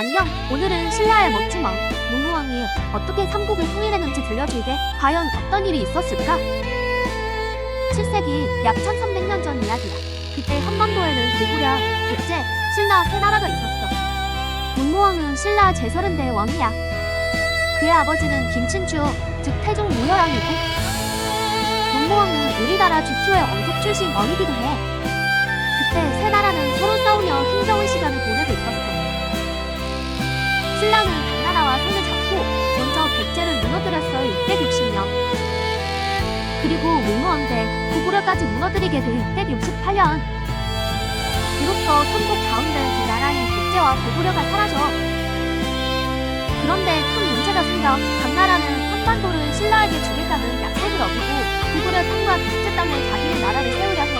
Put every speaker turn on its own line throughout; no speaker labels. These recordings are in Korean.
안녕. 오늘은 신라의 멋진 왕 문무왕이 어떻게 삼국을 통일했는지 들려줄게. 과연 어떤 일이 있었을까? 7세기 약 1300년 전 이야기야. 그때 한반도에는 고구려, 백제, 신라 세 나라가 있었어. 문무왕은 신라 제30대 왕이야. 그의 아버지는 김친주, 즉 태종 무열왕이고 문무왕은 우리나라 주표의 왕족 출신 왕이기도 해. 그리고 때 고구려까지 무너뜨리게 돼 668년. 비로소 삼국 가운데 두 나라인 백제와 고구려가 사라져. 그런데 큰 문제가 생겨 당나라는 한반도를 신라에게 주겠다는 약속을 어기고 고구려 땅과 백제 땅에 자기네 나라를 세우려 해.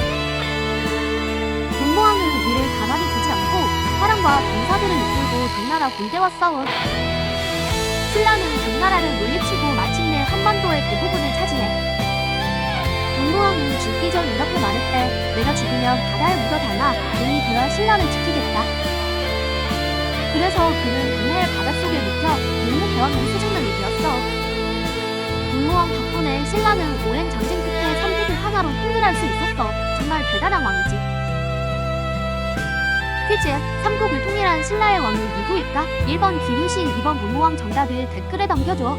문무왕은 이를 가만히 두지 않고 사람과 군사들을 이끌고 당나라 군대와 싸워. 신라는 당나라를 물리치고 마침내 한반도의 대부분을 차지해. 문무왕은 죽기 전 이렇게 말했대. 내가 죽으면 바다에 묻어달라. 돈이 되어 신라를 지키겠다. 그래서 그는 그네의 바닷속에 묵혀 문무 대왕을 수직능이 되었어. 문무왕 덕분에 신라는 오랜 전쟁 끝에 삼국을 하나로 통일할 수 있었어. 정말 대단한 왕이지. 퀴즈. 삼국을 통일한 신라의 왕은 누구일까? 1번 기류신, 2번 문무왕 정답을 댓글에 남겨줘.